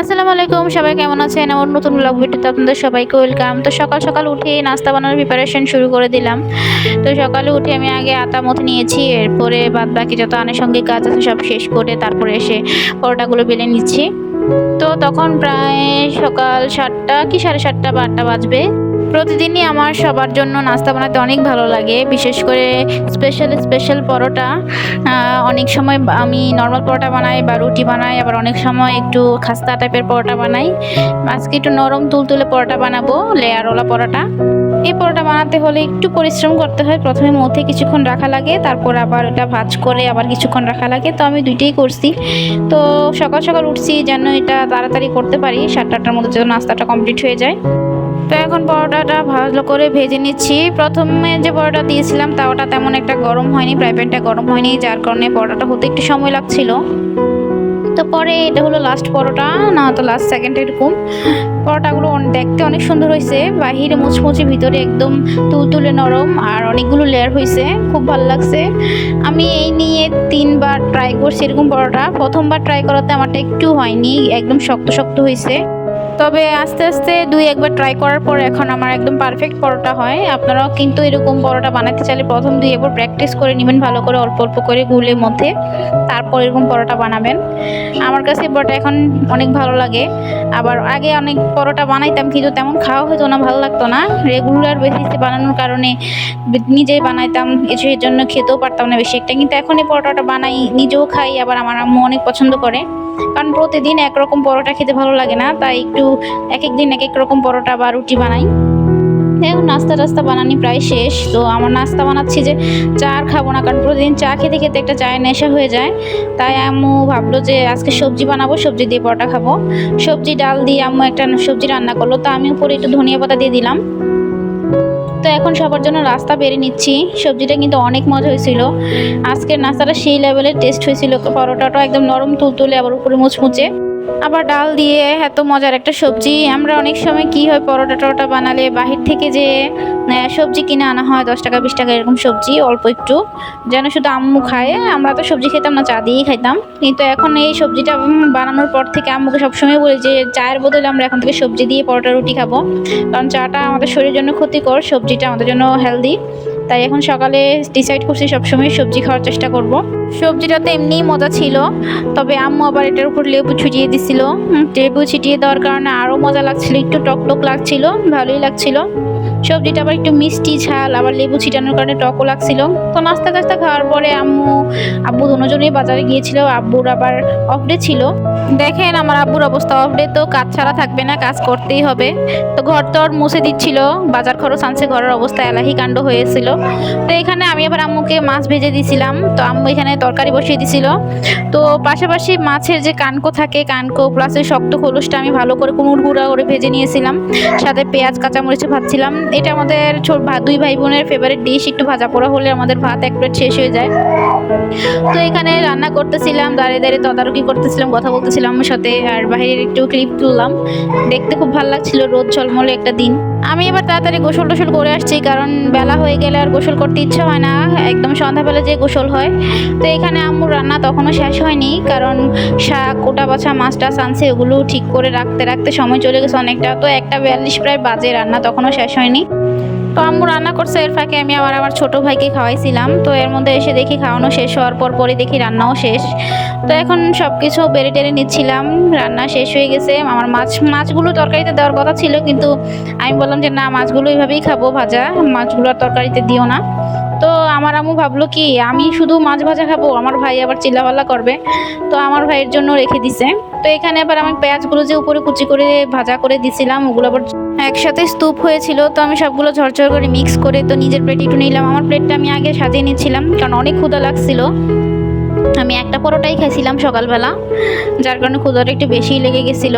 আসসালামু আলাইকুম, সবাই কেমন আছেন? আমার নতুন ব্লগ ভিডিওতে আপনাদের সবাইকে ওয়েলকাম তো সকাল সকাল উঠে নাস্তা বানানোর প্রিপারেশন শুরু করে দিলাম। তো সকালে উঠে আমি আগে আতা মতো নিয়েছি, এরপরে বাদ বাকি যত আনুষঙ্গিক কাজ আছে সব শেষ করে তারপরে এসে পরোটাগুলো বেলে নিচ্ছি। তো তখন প্রায় সকাল সাতটা কি সাড়ে সাতটা বা আটটা বাজবে। প্রতিদিনই আমার সবার জন্য নাস্তা বানাতে অনেক ভালো লাগে, বিশেষ করে স্পেশাল স্পেশাল পরোটা। অনেক সময় আমি নর্মাল পরোটা বানাই বা রুটি বানাই, আবার অনেক সময় একটু খাস্তা টাইপের পরোটা বানাই। আজকে একটু নরম তুলতুলে পরোটা বানাবো লেয়ারওয়ালা পরোটা। এই পরোটা বানাতে হলে একটু পরিশ্রম করতে হয়। প্রথমে মধ্যে কিছুক্ষণ রাখা লাগে, তারপর আবার এটা ভাজ করে আবার কিছুক্ষণ রাখা লাগে। তো আমি দুইটাই করছি। তো সকাল সকাল উঠছি যেন এটা তাড়াতাড়ি করতে পারি, সাতটা আটটার মধ্যে যেন নাস্তাটা কমপ্লিট হয়ে যায়। তো এখন পরোটাটা ভালো করে ভেজে নিচ্ছি। প্রথমে যে পরোটা দিয়েছিলাম তা ওটা তেমন একটা গরম হয়নি প্যানটা গরম হয়নি, যার কারণে পরোটাটা হতে একটু সময় লাগছিল। তো পরে এটা হলো লাস্ট পরোটা, না তো লাস্ট সেকেন্ড এরকম। পরোটাগুলো দেখতে অনেক সুন্দর হয়েছে, বাহিরে মুচমুচে ভিতরে একদম তুলতুলে নরম, আর অনেকগুলো লেয়ার হয়েছে, খুব ভালো লাগছে। আমি এই নিয়ে তিনবার ট্রাই করছি এরকম পরোটা। প্রথমবার ট্রাই করাতে আমারটা একটু হয়নি, একদম শক্ত শক্ত হয়েছে। তবে আস্তে আস্তে দুই একবার ট্রাই করার পর এখন আমার একদম পারফেক্ট পরোটা হয়। আপনারাও কিন্তু এরকম পরোটা বানাতে চাইলে প্রথম দুই একবার প্র্যাকটিস করে নেবেন, ভালো করে অল্প অল্প করে গুলের মধ্যে, তারপর এরকম পরোটা বানাবেন। আমার কাছে পরোটা এখন অনেক ভালো লাগে। আবার আগে অনেক পরোটা বানাইতাম, কিন্তু তেমন খাওয়া হতো না, ভালো লাগতো না। রেগুলার বেসিসে বানানোর কারণে নিজেই বানাইতাম এর জন্য খেতেও পারতাম না বেশি একটা। কিন্তু এখন এই পরোটাটা বানাই, নিজেও খাই, আবার আমার আম্মু অনেক পছন্দ করে। কারণ প্রতিদিন একরকম পরোটা খেতে ভালো লাগে না, তাই একটু এক এক দিন এক এক রকম পরোটা বা রুটি বানাই। এখন নাস্তা টাস্তা বানানি প্রায় শেষ। তো আমার নাস্তা বানাচ্ছি যে চা আর খাব না, কারণ প্রতিদিন চা খেতে খেতে একটা চায়ের নেশা হয়ে যায়। তাই আম্মু ভাবলো যে আজকে সবজি বানাবো, সবজি দিয়ে পরোটা খাব। সবজি, ডাল দিয়ে আম্মু একটা সবজি রান্না করল। তা আমি উপরে একটু ধনিয়া পাতা দিয়ে দিলাম। তো এখন সবার জন্য রাস্তা বেড়ে নিচ্ছি। সবজিটা কিন্তু অনেক মজা হয়েছিল। আজকের নাস্তাটা সেই লেভেলের টেস্ট হয়েছিল। পরোটাটা একদম নরম, তুলতুলে, আবার উপরে মুচমুচে। আবার ডাল দিয়ে এত মজার একটা সবজি। আমরা অনেক সময় কি হয়, পরোটা টরোটা বানালে বাহির থেকে যে সবজি কিনে আনা হয়, দশ টাকা, বিশ টাকা এরকম সবজি, অল্প একটু। যেন শুধু আম্মু খায়, আমরা তো সবজি খেতাম না, চা দিয়েই খাইতাম। কিন্তু এখন এই সবজিটা বানানোর পর থেকে আম্মুকে সবসময় বলি যে, চায়ের বদলে আমরা এখন থেকে সবজি দিয়ে পরোটা রুটি খাব। কারণ চাটা আমাদের শরীরের জন্য ক্ষতিকর, সবজিটা আমাদের জন্য হেলদি তাই এখন সকালে ডিসাইড করছি সবসময় সবজি খাওয়ার চেষ্টা করব। সবজিটা তো এমনিই মজা ছিল, তবে আম্মু আবার এটার উপর লেবু ছুটিয়ে দিছিল। লেবু ছিটিয়ে দেওয়ার কারণে আরও মজা লাগছিল, একটু টক টক লাগছিল, ভালোই লাগছিল। সবজিটা আবার একটু মিষ্টি ঝাল, আবার লেবু ছিটানোর কারণে টকও লাগছিল। তো নাস্তা টাস্তা খাওয়ার পরে আম্মু, আব্বু দুজনেই বাজারে গিয়েছিল, আব্বুর আবার অফ ডে ছিল। দেখেন আমার আব্বুর অবস্থা অফ ডে তো কাজ ছাড়া থাকবে না, কাজ করতেই হবে। তো ঘর তো মুছে দিচ্ছিল, বাজার খরচ আনছে, ঘরের অবস্থা এলাহি কাণ্ড হয়েছিল। তো এখানে আমি আবার আম্মুকে মাছ ভেজে দিছিলাম, তো আম্মু এখানে তরকারি বসিয়ে দিছিল। তো পাশাপাশি মাছের যে কানকো থাকে, কানকো প্লাসের শক্ত খোলসটা আমি ভালো করে কুমুর গুঁড়া করে ভেজে নিয়েছিলাম। সাথে পেঁয়াজ, কাঁচামরিচে ভাজছিলাম। এটা আমাদের দুই ভাই বোনের ফেভারিট ডিশ একটু ভাজা পোড়া হলে আমাদের ভাত এক প্লেট শেষ হয়ে যায়। তো এখানে রান্না করতেছিলাম, দাঁড়িয়ে দাঁড়িয়ে তদারকি করতেছিলাম, কথা বলতেছিলাম আমার সাথে, আর বাইরের একটু ক্লিপ তুললাম। দেখতে খুব ভালো লাগছিল, রোদ ঝলমলে একটা দিন। আমি এবার তাড়াতাড়ি গোসল টোসল করে আসছি, কারণ বেলা হয়ে গেলে আর গোসল করতে ইচ্ছা হয় না। একদম সন্ধ্যাবেলা যে গোসল হয়। তো এখানে আম্মুর রান্না তখনও শেষ হয়নি, কারণ শাক কোটা বাছা, মাছ টাছ আনছে, ওগুলো ঠিক করে রাখতে রাখতে সময় চলে গেছে অনেকটা। তো একটা বিয়াল্লিশ প্রায় বাজে, রান্না তখনও শেষ হয়নি। তো আম্মু রান্না করছে, এর ফাঁকে আমি আবার আমার ছোট ভাইকে খাওয়াইছিলাম। তো এর মধ্যে এসে দেখি খাওয়ানো শেষ হওয়ার পর পরে দেখি রান্নাও শেষ। তো এখন সব কিছু বেড়ে টেড়ে নিচ্ছিলাম, রান্না শেষ হয়ে গেছে। আমার মাছ, মাছগুলো তরকারিতে দেওয়ার কথা ছিল, কিন্তু আমি বললাম যে না, মাছগুলো এইভাবেই খাব ভাজা, মাছগুলো আর তরকারিতে দিও না। তো আমার আম্মু ভাবলো কি, আমি শুধু মাছ ভাজা খাব, আমার ভাই আবার চিল্লাপাল্লা করবে। তো আমার ভাইয়ের জন্য রেখে দিছে। তো এখানে আবার আমি পেঁয়াজগুলো যে উপরে কুচি করে ভাজা করে দিছিলাম, ওগুলো আবার একসাথে স্তূপ হয়েছিল, তো আমি সবগুলো ঝরঝর করে মিক্স করে তো নিজের প্লেট একটু নিলাম। আমার প্লেটটা আমি আগে সাজিয়ে নিচ্ছিলাম, কারণ অনেক ক্ষুদা লাগছিল। আমি একটা পরোটাই খাইছিলাম সকালবেলা, যার কারণে ক্ষুদাটা একটু বেশিই লেগে গেছিল।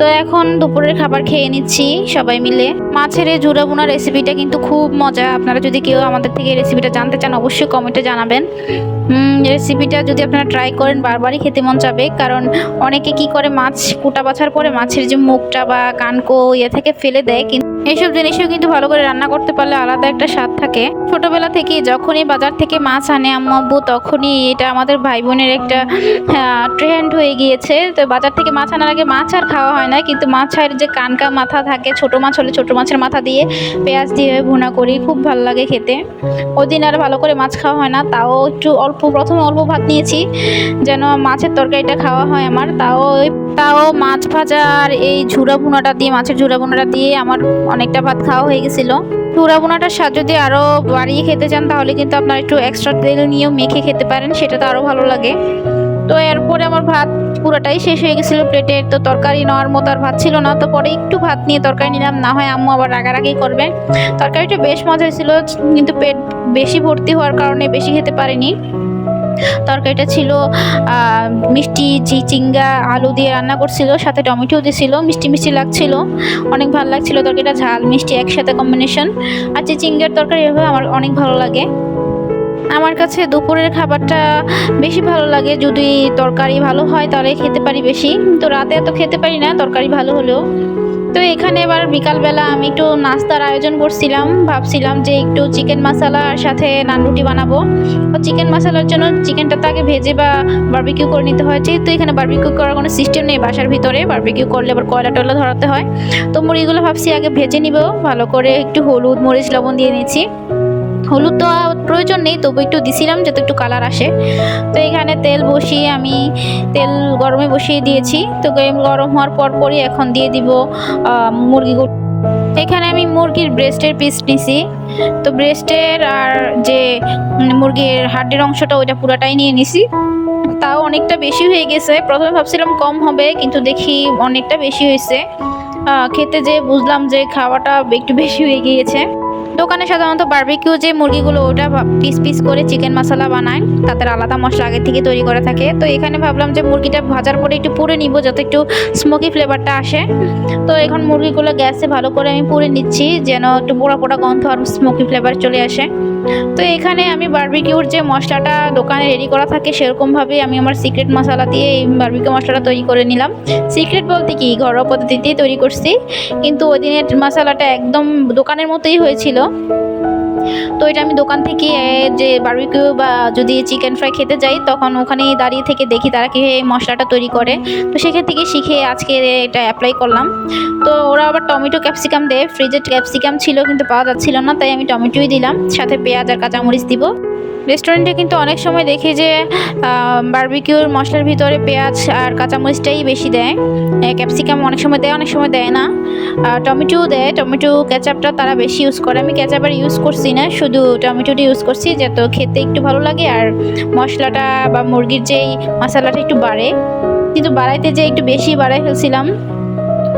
তো এখন দুপুরের খাবার খেয়ে নিচ্ছি সবাই মিলে। মাছের এই ঝুরা বোনা রেসিপিটা কিন্তু খুব মজা। আপনারা যদি কেউ আমাদের থেকে রেসিপিটা জানতে চান, অবশ্যই কমেন্টে জানাবেন। রেসিপিটা যদি আপনারা ট্রাই করেন, বারবারই খেতে মন যাবে কারণ অনেকে কি করে, মাছ কুটা বাছার পরে মাছের যে মুখটা বা কানকো ইয়ে থেকে ফেলে দেয়। কিন্তু এইসব জিনিসও কিন্তু ভালো করে রান্না করতে পারলে আলাদা একটা স্বাদ থাকে। ছোটবেলা থেকে যখনই বাজার থেকে মাছ আনে আম্মু তখনই এটা আমাদের ভাই বোনের একটা ট্রেন্ড হয়ে গিয়েছে। তো বাজার থেকে মাছ আনার আগে মাছ আর খাওয়া হয় না, কিন্তু মাছের যে কানকা মাথা থাকে, ছোট মাছ হলে ছোট মাছের মাথা দিয়ে পেঁয়াজ দিয়ে ভুনা করি, খুব ভালো লাগে খেতে। ওই দিন আর ভালো করে মাছ খাওয়া হয় না, তাও একটু অল্প, প্রথমে অল্প ভাত নিয়েছি, যেন মাছের তরকারিটা খাওয়া হয় আমার। তাও তাও মাছ ভাজা আর এই ঝুরা ভুনাটা দিয়ে, মাছের ঝুরা ভুনাটা দিয়ে আমার অনেকটা ভাত খাওয়া হয়ে গেছিল। ঝুরা ভুনাটার স্বাদ যদি আরও বাড়িয়ে খেতে চান, তাহলে কিন্তু আপনার একটু এক্সট্রা তেল নিয়েও মেখে খেতে পারেন, সেটা তো আরও ভালো লাগে। তো এরপরে আমার ভাত পুরোটাই শেষ হয়ে গেছিল প্লেটের তো তরকারি নেওয়ার মতো আর ভাত ছিল না। তো পরে একটু ভাত নিয়ে তরকারি নিলাম। না হয় আম্মু আবার রাগারাগি করবে। তরকারিটা বেশ মজা হয়েছিল কিন্তু পেট বেশি ভর্তি হওয়ার কারণে বেশি খেতে পারিনি। তরকারিটা ছিল মিষ্টি চিংড়া আলু দিয়ে রান্না করছিল, সাথে টমেটো দিয়েছিল মিষ্টি মিষ্টি লাগছিল, অনেক ভালো লাগছিল। তরকারিটা ঝাল মিষ্টি একসাথে কম্বিনেশন আর চিংড়ার তরকারি এভাবে আমার অনেক ভালো লাগে। আমার কাছে দুপুরের খাবারটা বেশি ভালো লাগে। যদি তরকারি ভালো হয় তাহলে খেতে পারি বেশি। তো রাতে এত খেতে পারি না, তরকারি ভালো হলেও। তো এখানে এবার বিকালবেলা আমি একটু নাস্তার আয়োজন করছিলাম। ভাবছিলাম যে একটু চিকেন মশালার সাথে নান রুটি বানাবো। চিকেন মশালার জন্য চিকেনটা তো আগে ভেজে বা বারবিকিউ করে নিতে হয়। যেহেতু এখানে বারবিকিউ করার কোনো সিস্টেম নেই বাসার ভিতরে। বারবিকিউ করলে আবার কয়লা টয়লা ধরাতে হয়। তো মুড়িগুলো ভাবছি আগে ভেজে নিব। ভালো করে একটু হলুদ, মরিচ, লবণ দিয়ে নিয়েছি হলুদ তো প্রয়োজন নেই, তবু একটু দিছিলাম যাতে একটু কালার আসে। তো এখানে তেল বসিয়ে আমি তেল গরমে বসিয়ে দিয়েছি। তো গরম হওয়ার পর পরই এখন দিয়ে দিব মুরগিগুলো এখানে আমি মুরগির ব্রেস্টের পিস নিছি। তো ব্রেস্টের আর যে মুরগির হাড্ডির অংশটা ওইটা পুরাটাই নিয়ে নিছি। তাও অনেকটা বেশি হয়ে গেছে। প্রথমে ভাবছিলাম কম হবে, কিন্তু দেখি অনেকটা বেশি হয়েছে। খেতে যে বুঝলাম যে খাওয়াটা একটু বেশি হয়ে গিয়েছে। দোকানে সাধারণত বার্বিকিউ যে মুরগিগুলো, ওটা পিস পিস করে চিকেন মশলা বানায়। তাদের আলাদা মশলা আগে থেকে তৈরি করা থাকে। তো এখানে ভাবলাম যে মুরগিটা ভাজার পরে একটু পুড়ে নিব, যাতে একটু স্মোকি ফ্লেভারটা আসে। তো এখন মুরগিগুলো গ্যাসে ভালো করে আমি পুড়ে নিচ্ছি, যেন একটু পোড়া পোড়া গন্ধ আর স্মোকি ফ্লেভার চলে আসে। তো এখানে আমি বার্বিকিউর যে মশলাটা দোকানে রেডি করা থাকে, সেরকমভাবেই আমি আমার সিক্রেট মশলা দিয়ে এই বার্বিকিউ মশলাটা তৈরি করে নিলাম। সিক্রেট বলতে কি? ঘরোয়া পদ্ধতিতেই তৈরি করছি। কিন্তু ওই দিনের মশলাটা একদম দোকানের মতোই হয়েছিল। তো এটা আমি দোকান থেকে যে বারবিকিউ বা যদি চিকেন ফ্রাই খেতে যাই, তখন ওখানেই দাঁড়িয়ে থেকে দেখি তারা কীভাবে মশলাটা তৈরি করে। তো সেখান থেকে শিখে আজকে এটা অ্যাপ্লাই করলাম। তো ওরা আবার টমেটো ক্যাপসিকাম দেয়। ফ্রিজের ক্যাপসিকাম ছিল কিন্তু পাওয়া যাচ্ছিল না, তাই আমি টমেটোই দিলাম। সাথে পেঁয়াজ আর কাঁচামরিচ দিব। রেস্টুরেন্টে কিন্তু অনেক সময় দেখি যে বারবিকিউর মশলার ভিতরে পেঁয়াজ আর কাঁচামরিচটাই বেশি দেয়। ক্যাপসিকাম অনেক সময় দেয়, অনেক সময় দেয় না। আর টমেটো দেয়, টমেটো কেচাপটা তারা বেশি ইউজ করে। আমি কেচাপ আর ইউজ করছি না, শুধু টমেটোটা ইউজ করছি যাতে খেতে একটু ভালো লাগে আর মশলাটা বা মুরগির যেই মশলাটা একটু বাড়ে। কিন্তু বাড়াইতে যে একটু বেশি বাড়াই ফেলছিলাম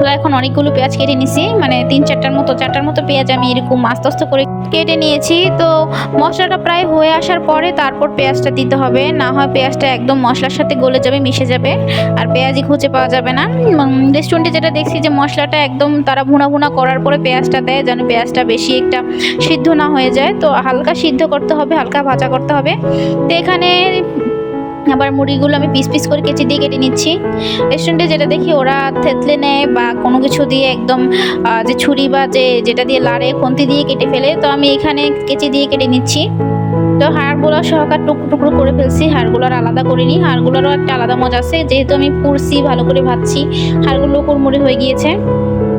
তো এখন অনেকগুলো পেঁয়াজ কেটে নিছি। মানে তিন চারটার মতো চারটার মতো পেঁয়াজ আমি এরকম আস্তে আস্তে করে কেটে নিয়েছি। তো মশলাটা প্রায় হয়ে আসার পরে তারপর পেঁয়াজটা দিতে হবে। না হয় পেঁয়াজটা একদম মশলার সাথে গলে যাবে, মিশে যাবে। আর পেঁয়াজই খুঁজে পাওয়া যাবে না। রেস্টুরেন্টে যেটা দেখছি যে মশলাটা একদম তারা ভুনা ভুনা করার পরে পেঁয়াজটা দেয়, যেন পেঁয়াজটা বেশি একটা সিদ্ধ না হয়ে যায়। তো হালকা সিদ্ধ করতে হবে, হালকা ভাজা করতে হবে। তো এখানে আবার মুড়িগুলো আমি পিস পিস করে কেচি দিয়ে কেটে নিচ্ছি। রেস্টুরেন্টে যেটা দেখি ওরা থেতলে নেয় বা কোনো কিছু দিয়ে একদম যে ছুরি বা যে যেটা দিয়ে লাড়ে, খন্তি দিয়ে কেটে ফেলে। তো আমি এখানে কেচি দিয়ে কেটে নিচ্ছি। তো হাড়গুলো সহকার টুকরো টুকরো করে ফেলছি। হাড়গুলোর আলাদা করিনি। হাড়গুলোরও একটা আলাদা মজা আছে। যেহেতু আমি পুড়ছি ভালো করে ভাজছি, হাড়গুলো কুড়মুড়ি হয়ে গিয়েছে।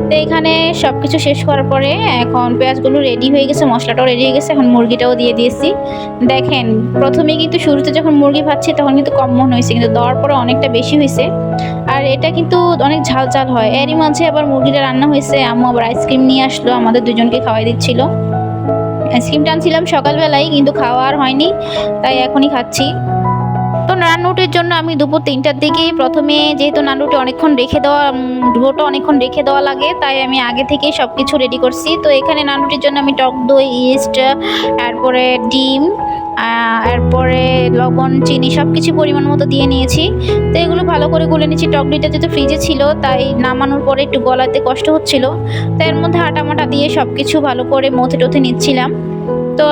তো এখানে সব কিছু শেষ করার পরে এখন পেঁয়াজগুলো রেডি হয়ে গেছে, মশলাটাও রেডি হয়ে গেছে, এখন মুরগিটাও দিয়ে দিয়েছি। দেখেন প্রথমে কিন্তু শুরুতে যখন মুরগি ভাজছি তখন কিন্তু কম মনে হয়েছে, কিন্তু দেওয়ার পরে অনেকটা বেশি হয়েছে। আর এটা কিন্তু অনেক ঝাল ঝাল হয়। এরই মাঝে আবার মুরগিটা রান্না হয়েছে, আম্মু আবার আইসক্রিম নিয়ে আসলো, আমাদের দুজনকে খাওয়াই দিচ্ছিল। আইসক্রিমটা আনছিলাম সকালবেলায়, কিন্তু খাওয়া আর হয়নি, তাই এখনই খাচ্ছি। তো নানরুটির জন্য আমি দুপুর তিনটার দিকে প্রথমে যেহেতু নানরুটি অনেকক্ষণ রেখে দেওয়া ডুবোটা অনেকক্ষণ রেখে দেওয়া লাগে, তাই আমি আগে থেকেই সব কিছু রেডি করছি। তো এখানে নানরুটির জন্য আমি টক দই ইস্ট তারপরে ডিম এরপরে লবণ, চিনি সব কিছু পরিমাণ মতো দিয়ে নিয়েছি। তো এগুলো ভালো করে গুলে নিয়েছি। টক দইটা যেহেতু ফ্রিজে ছিল, তাই নামানোর পরে একটু গলাতে কষ্ট হচ্ছিল। তো এর মধ্যে আটা মাটা দিয়ে সব কিছু ভালো করে মথে টথে নিচ্ছিলাম। তো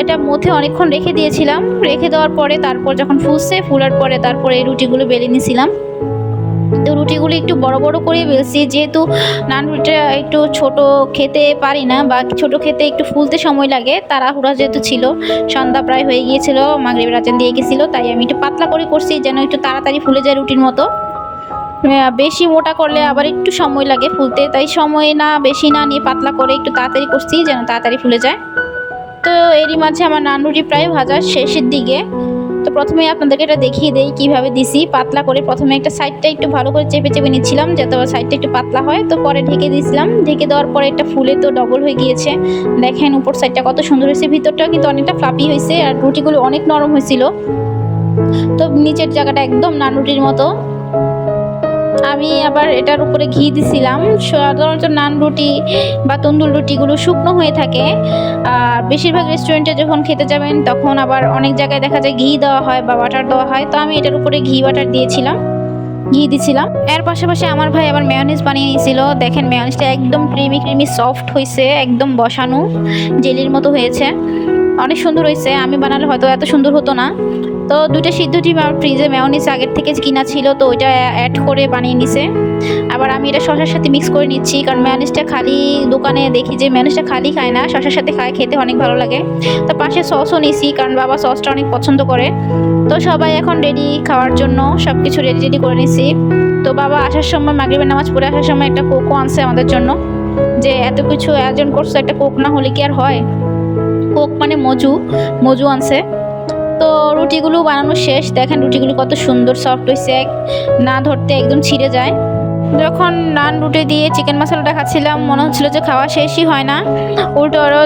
এটা মধ্যে অনেকক্ষণ রেখে দিয়েছিলাম। রেখে দেওয়ার পরে তারপর যখন ফুলছে, ফুলার পরে তারপরে এই রুটিগুলো বেলে নিয়েছিলাম তো রুটিগুলো একটু বড় বড় করে বেলছি। যেহেতু নান রুটিটা একটু ছোট খেতে পারি না বা ছোট খেতে একটু ফুলতে সময় লাগে, তাড়াহুড়া যেহেতু ছিল, সন্ধ্যা প্রায় হয়ে গিয়েছিল মাগরিব রাজান দিয়ে গেছিল, তাই আমি একটু পাতলা করে করছি যেন একটু তাড়াতাড়ি ফুলে যায় রুটির মতো। বেশি মোটা করলে আবার একটু সময় লাগে ফুলতে, তাই সময় না, বেশি না নিয়ে পাতলা করে একটু তাড়াতাড়ি করছি যেন তাড়াতাড়ি ফুলে যায়। তো এরই মাঝে আমার নান রুটি প্রায় ভাজার শেষের দিকে। তো প্রথমে আপনাদেরকে এটা দেখিয়ে দেই কীভাবে দিছি। পাতলা করে প্রথমে একটা সাইডটা একটু ভালো করে চেপে চেপে নিচ্ছিলাম, যাতে আবার সাইডটা একটু পাতলা হয়। তো পরে ঢেকে দিয়েছিলাম ঢেকে দেওয়ার পরে একটা ফুলে তো ডবল হয়ে গিয়েছে। দেখেন উপর সাইডটা কত সুন্দর হয়েছে, ভিতরটাও কিন্তু অনেকটা ফ্লাপি হয়েছে। আর রুটিগুলো অনেক নরম হয়েছিল। তো নিচের জায়গাটা একদম নান রুটির মতো। আমি আবার এটার উপরে ঘি দিছিলাম। সাধারণত নান রুটি বা তন্দুর রুটিগুলো শুকনো হয়ে থাকে। আর বেশিরভাগ রেস্টুরেন্টে যখন খেতে যাবেন, তখন আবার অনেক জায়গায় দেখা যায় ঘি দেওয়া হয় বা বাটার দেওয়া হয়। তো আমি এটার উপরে ঘি বাটার দিয়েছিলাম। ঘি দিছিলাম। এর পাশাপাশি আমার ভাই আবার মেয়নিজ বানিয়ে নিয়েছিল দেখেন মেয়নিজটা একদম ক্রিমি ক্রিমি সফট হয়েছে একদম বসানো, জেলির মতো হয়েছে। অনেক সুন্দর হয়েছে। আমি বানালে হয়তো এত সুন্দর হতো না। তো দুইটা সিদ্ধ ডিম আমার ফ্রিজে মেয়নিজ আগের থেকে কিনা ছিল, তো ওইটা অ্যাড করে বানিয়ে নিছে। আবার আমি এটা শশার সাথে মিক্স করে নিচ্ছি, কারণ মেয়নিজটা খালি দোকানে দেখি যে মেয়নিজটা খালি খায় না, শশার সাথে খায়, খেতে অনেক ভালো লাগে। তো পাশে সসও নিছি, কারণ বাবা সসটা অনেক পছন্দ করে। তো সবাই এখন রেডি খাওয়ার জন্য সব কিছু রেডি রেডি করে নিছি। তো বাবা আসার সময়, মাগরিবের নামাজ পড়ে আসার সময় একটা কোকও আনছে আমাদের জন্য। যে এত কিছু আয়োজন করছ, একটা কোক না হলে কি আর হয়? কোক মানে মজু মজু আনছে। তো রুটিগুলো বানানো শেষ। দেখেন রুটিগুলো কত সুন্দর সফট হয়েছে না ধরতে একদম ছিঁড়ে যায়। যখন নান রুটি দিয়ে চিকেন মশলাটা খাচ্ছিলাম, মনে হচ্ছিল যে খাওয়া শেষই হয় না। উল্টো আরও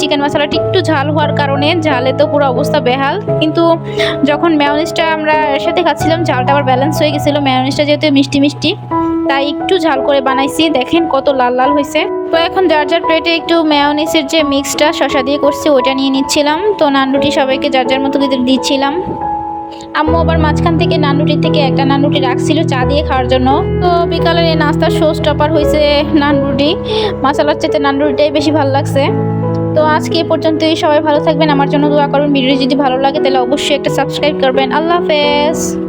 চিকেন মশলাটা একটু ঝাল হওয়ার কারণে ঝালে তো পুরো অবস্থা বেহাল। কিন্তু যখন ম্যায়োনিজটা আমরা এর সাথে খাচ্ছিলাম, ঝালটা আবার ব্যালেন্স হয়ে গেছিল। ম্যায়োনিজটা যেহেতু মিষ্টি মিষ্টি তাই একটু ঝাল করে বানাইছি। দেখেন কত লাল লাল হয়েছে তো এখন যার যার প্লেটে একটু ম্যায়োনিসের যে মিক্সটা শশা দিয়ে করছি, ওইটা নিয়ে নিচ্ছিলাম। তো নান রুটি সবাইকে যার যার মতো দিচ্ছিলাম। আম্মু আবার মাঝখান থেকে নান রুটি থেকে একটা নান রুটি রাখছিল চা দিয়ে খাওয়ার জন্য। তো বিকালের এই নাস্তার শো স্টপার হয়েছে নান রুটি মশালার চেতে নান রুটিটাই বেশি ভালো লাগছে। তো আজকে এ পর্যন্তই। সবাই ভালো থাকবেন। আমার জন্য দোয়া করবেন ভিডিও যদি ভালো লাগে, তাহলে অবশ্যই একটা সাবস্ক্রাইব করবেন। আল্লাহ হাফেজ।